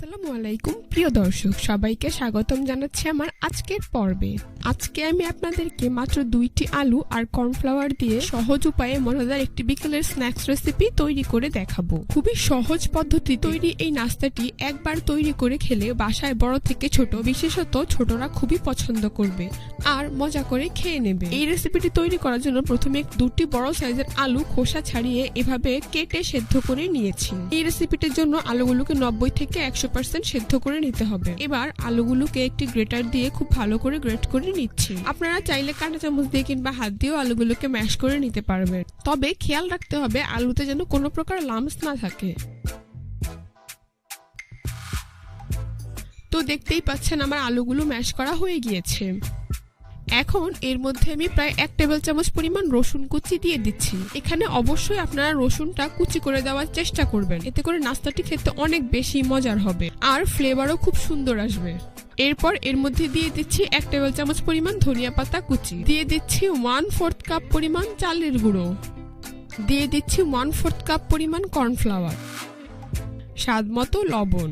আসসালামু আলাইকুম। প্রিয় দর্শক, সবাইকে স্বাগতম জানাচ্ছি আমার আজকের পর্বে। আজকে আমি আপনাদেরকে মাত্র দুইটি আলু আর কর্নফ্লাওয়ার দিয়ে সহজ উপায়ে মজাদার একটি বিকেলের স্ন্যাক্স রেসিপি তৈরি করে দেখাবো। খুবই সহজ পদ্ধতি তৈরি এই নাস্তাটি একবার তৈরি করে খেলে বাসায় বড় থেকে ছোট, বিশেষত ছোটরা খুবই পছন্দ করবে আর মজা করে খেয়ে নেবে। এই রেসিপিটি তৈরি করার জন্য প্রথমে দুটি বড় সাইজের আলু খোসা ছাড়িয়ে এভাবে কেটে সেদ্ধ করে নিয়েছি। এই রেসিপিটির জন্য আলুগুলোকে নব্বই থেকে একশো পার্সেন্ট সেদ্ধ করে নিতে হবে। এবার আলুগুলোকে একটি গ্রেটার দিয়ে খুব ভালো করে গ্রেট করে নিচ্ছি। আপনারা চাইলে কাঁটা চামচ দিয়ে কিংবা হাত দিয়েও আলুগুলোকে ম্যাশ করে নিতে পারবেন। তবে খেয়াল রাখতে হবে আলুতে যেন কোনো প্রকার লামস না থাকে। তো দেখতেই পাচ্ছেন আমার আলুগুলো ম্যাশ করা হয়ে গিয়েছে। এখন এর মধ্যে আমি প্রায় এক টেবিল চামচ পরিমাণ রসুন কুচি দিয়ে দিচ্ছি। এখানে অবশ্যই আপনারা রসুনটা কুচি করে দেওয়ার চেষ্টা করবেন। এতে করে নাস্তাটি খেতে অনেক বেশি মজার হবে আর ফ্লেভারও খুব সুন্দর আসবে। এরপর এর মধ্যে দিয়ে দিচ্ছি এক টেবিল চামচ পরিমাণ ধনিয়া পাতা কুচি। দিয়ে দিচ্ছি ওয়ান ফোর্থ কাপ পরিমাণ চালের গুঁড়ো। দিয়ে দিচ্ছি ওয়ান ফোর্থ কাপ পরিমাণ কর্নফ্লাওয়ার। স্বাদ মতো লবণ।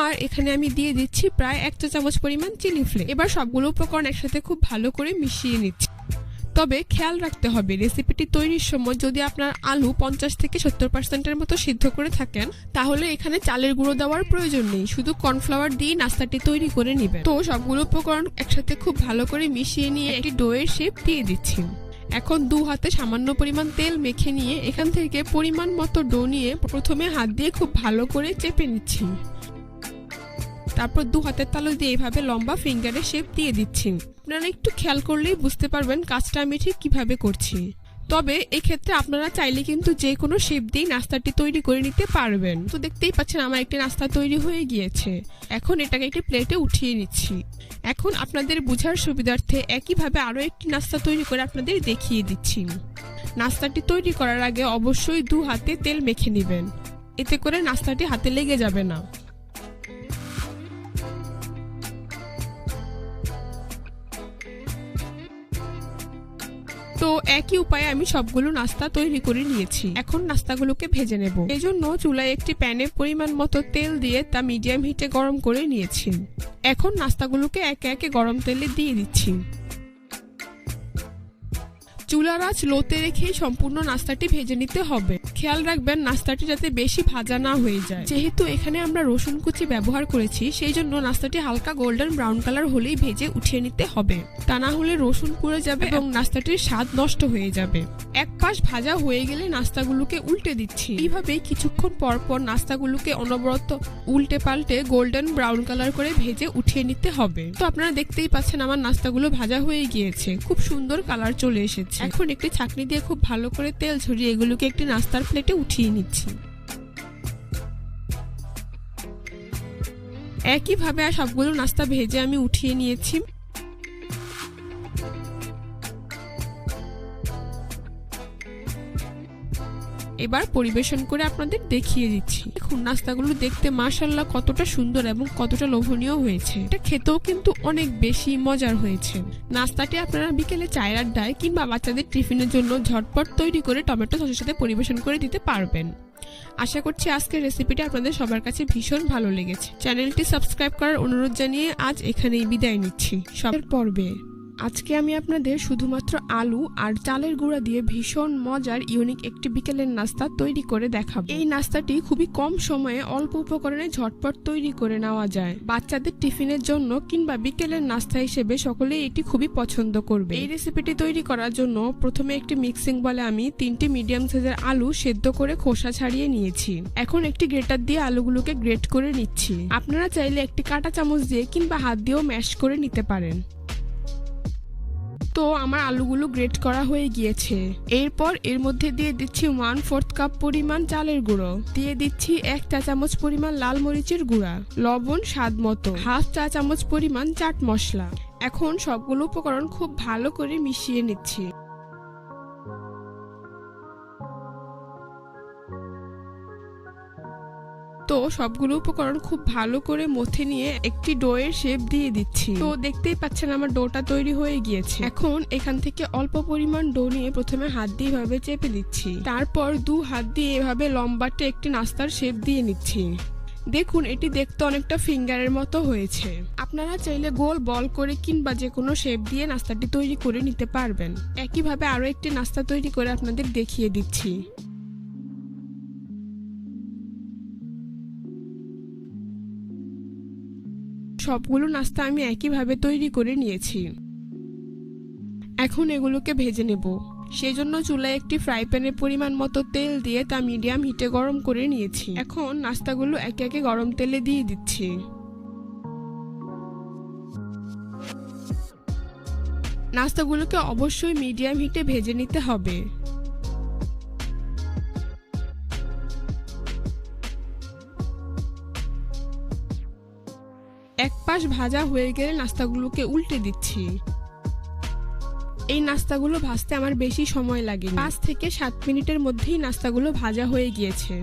আর এখানে আমি দিয়ে দিচ্ছি প্রায় এক চামচ পরিমাণ চিলি ফ্লেক। এবার সবগুলো উপকরণ একসাথে খুব ভালো করে মিশিয়ে নিচ্ছি। তবে খেয়াল রাখতে হবে, রেসিপিটি তৈরির সময় যদি আপনার আলু পঞ্চাশ থেকে সত্তর পার্সেন্টের মতো সিদ্ধ করে থাকেন, তাহলে এখানে চালের গুঁড়ো দেওয়ার প্রয়োজন নেই, শুধু কর্নফ্লাওয়ার দিয়ে নাস্তাটি তৈরি করে নেবেন। তো সবগুলো উপকরণ একসাথে খুব ভালো করে মিশিয়ে নিয়ে একটি ডোয়ের শেপ দিয়ে দিচ্ছি। এখন দু হাতে সামান্য পরিমাণ তেল মেখে নিয়ে এখান থেকে পরিমাণ মতো ডো নিয়ে প্রথমে হাত দিয়ে খুব ভালো করে চেপে নিচ্ছি। তারপর দু হাতের তালু দিয়ে এইভাবে লম্বা ফিঙ্গারে শেপ দিয়ে দিচ্ছি। আপনারা একটু খেয়াল করলেই বুঝতে পারবেন কাজটা আমি ঠিক কীভাবে করছি। তবে এক্ষেত্রে আপনারা চাইলে কিন্তু যে কোনো শেপ দিয়ে নাস্তাটি তৈরি করে নিতে পারবেন। তো দেখতেই পাচ্ছেন আমার একটি নাস্তা তৈরি হয়ে গিয়েছে। এখন এটাকে একটি প্লেটে উঠিয়ে নিচ্ছি। এখন আপনাদের বোঝার সুবিধার্থে একইভাবে আরও একটি নাস্তা তৈরি করে আপনাদের দেখিয়ে দিচ্ছি। নাস্তাটি তৈরি করার আগে অবশ্যই দু হাতে তেল মেখে নেবেন। এতে করে নাস্তাটি হাতে লেগে যাবে না। একই উপায়ে আমি সবগুলো নাস্তা তৈরি করে নিয়েছি। এখন নাস্তাগুলোকে ভেজে নেব। এজন্য চুলায় একটি প্যানে পরিমাণ মতো তেল দিয়ে তা মিডিয়াম হিটে গরম করে নিয়েছি। এখন নাস্তাগুলোকে একে একে গরম তেলে দিয়ে দিচ্ছি। চুলার আঁচ লোতে রেখেই সম্পূর্ণ নাস্তাটি ভেজে নিতে হবে। খেয়াল রাখবেন, নাস্তাটি যাতে বেশি ভাজা না হয়ে যায়। যেহেতু এখানে আমরা রসুন কুচি ব্যবহার করেছি, সেই জন্য নাস্তাটি হালকা গোল্ডেন ব্রাউন কালার হলেই ভেজে উঠিয়ে নিতে হবে। তা না হলে রসুন পুড়ে যাবে এবং নাস্তাটির স্বাদ নষ্ট হয়ে যাবে। এক পাশ ভাজা হয়ে গেলে নাস্তাগুলোকে উল্টে দিচ্ছি। এইভাবেই কিছুক্ষণ পর পর নাস্তাগুলোকে অনবরত উল্টে পাল্টে গোল্ডেন ব্রাউন কালার করে ভেজে উঠিয়ে নিতে হবে। তো আপনারা দেখতেই পাচ্ছেন আমার নাস্তাগুলো ভাজা হয়ে গিয়েছে। খুব সুন্দর কালার চলে এসেছে। এখন একটি ছাঁকনি দিয়ে খুব ভালো করে তেল ছড়িয়ে এগুলোকে একটি নাস্তার প্লেটে উঠিয়ে নিচ্ছি। একইভাবে আর সবগুলো নাস্তা ভেজে আমি উঠিয়ে নিয়েছি। এবার পরিবেশন করে আপনাদের দেখিয়ে দিচ্ছি। দেখুন, নাস্তাগুলো দেখতে মাশাল্লাহ কতটা সুন্দর এবং কতটা লোভনীয় হয়েছে। এটা খেতেও কিন্তু অনেক বেশি মজার হয়েছে। নাস্তাটি আপনারা বিকেলে চায়ের আড্ডায় কিংবা বাচ্চাদের টিফিনের জন্য ঝটপট তৈরি করে টমেটো সসের সাথে পরিবেশন করে দিতে পারবেন। আশা করছি আজকের রেসিপিটি আপনাদের সবার কাছে ভীষণ ভালো লেগেছে। চ্যানেলটি সাবস্ক্রাইব করার অনুরোধ জানিয়ে আজ এখানেই বিদায় নিচ্ছি। সবের পর্বে আজকে আমি আপনাদের শুধুমাত্র আলু আর চালের গুঁড়া দিয়ে ভীষণ মজার ইউনিক একটি বিকেলের নাস্তা তৈরি করে দেখাবো। এই নাস্তাটি খুবই কম সময়ে অল্প উপকরণে ঝটপট তৈরি করে নেওয়া যায়। বাচ্চাদের টিফিনের জন্য কিংবা বিকেলের নাস্তা হিসেবে সকলেই এটি খুবই পছন্দ করবে। এই রেসিপিটি তৈরি করার জন্য প্রথমে একটি মিক্সিং বলে আমি তিনটি মিডিয়াম সাইজের আলু সেদ্ধ করে খোসা ছাড়িয়ে নিয়েছি। এখন একটি গ্রেটার দিয়ে আলুগুলোকে গ্রেট করে নিচ্ছি। আপনারা চাইলে একটি কাঁটা চামচ দিয়ে কিংবা হাত দিয়েও ম্যাশ করে নিতে পারেন। তো আমার আলুগুলো গ্রেট করা হয়ে গিয়েছে। এরপর এর মধ্যে দিয়ে দিচ্ছি ওয়ান ফোর্থ কাপ পরিমাণ চালের গুঁড়ো। দিয়ে দিচ্ছি এক চা চামচ পরিমাণ লাল মরিচের গুঁড়া, লবণ, স্বাদ মতো। হাফ চা চামচ পরিমাণ চাট মশলা। এখন সবগুলো উপকরণ খুব ভালো করে মিশিয়ে নিচ্ছি। তো সবগুলো উপকরণ খুব ভালো করে মথে নিয়ে একটি ডোয়ের শেপ দিয়ে দিচ্ছি। তো দেখতেই পাচ্ছেন আমার ডোটা তৈরি হয়ে গিয়েছে। এখন এখান থেকে অল্প পরিমাণ ডো নিয়ে প্রথমে হাত দিয়ে এভাবে চেপে দিচ্ছি। তারপর দু হাত দিয়ে এভাবে লম্বাটে একটি নাস্তার শেপ দিয়ে নিচ্ছি। দেখুন, এটি দেখতে অনেকটা ফিঙ্গারের মতো হয়েছে। আপনারা চাইলে গোল বল করে কিংবা যে কোনো শেপ দিয়ে নাস্তাটি তৈরি করে নিতে পারবেন। একইভাবে আরও একটি নাস্তা তৈরি করে আপনাদের দেখিয়ে দিচ্ছি। সবগুলো নাস্তা আমি একইভাবে তৈরি করে নিয়েছি। এখন এগুলোকে ভেজে নেব। সেই জন্য চুলায় একটি ফ্রাই প্যানের পরিমাণ মতো তেল দিয়ে তা মিডিয়াম হিটে গরম করে নিয়েছি। এখন নাস্তাগুলো একে একে গরম তেলে দিয়ে দিচ্ছি। নাস্তাগুলোকে অবশ্যই মিডিয়াম হিটে ভেজে নিতে হবে। পাশ ভাজা হয়ে গেলে নাস্তাগুলোকে উল্টে দিচ্ছি। এই নাস্তাগুলো ভাজতে আমার বেশি সময় লাগে পাঁচ থেকে সাত মিনিটের মধ্যেই নাস্তাগুলো ভাজা হয়ে গিয়েছে।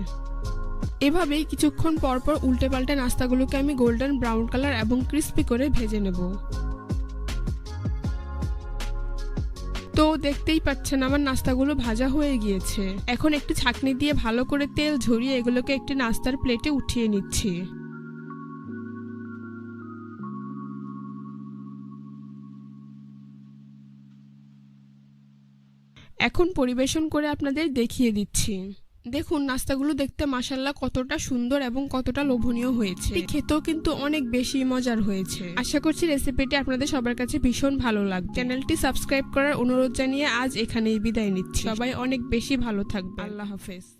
এভাবেই কিছুক্ষণ পর পর উল্টে পাল্টে নাস্তাগুলোকে আমি গোল্ডেন ব্রাউন কালার এবং ক্রিস্পি করে ভেজে নেব। তো দেখতেই পাচ্ছেন আমার নাস্তাগুলো ভাজা হয়ে গিয়েছে। এখন একটি ছাকনি দিয়ে ভালো করে তেল ঝরিয়ে এগুলোকে একটি নাস্তার প্লেটে উঠিয়ে নিচ্ছি। এখন পরিবেশন করে আপনাদের দেখিয়ে দিচ্ছি। দেখুন, নাস্তাগুলো দেখতে মাসাল্লাহ কতটা সুন্দর এবং কতটা লোভনীয় হয়েছে। খেতেও কিন্তু অনেক বেশি মজার হয়েছে। আশা করছি রেসিপিটি আপনাদের সবার কাছে ভীষণ ভালো লাগবে। চ্যানেলটি সাবস্ক্রাইব করার অনুরোধ জানিয়ে আজ এখানেই বিদায় নিচ্ছি। সবাই অনেক বেশি ভালো থাকবে আল্লাহ হাফেজ।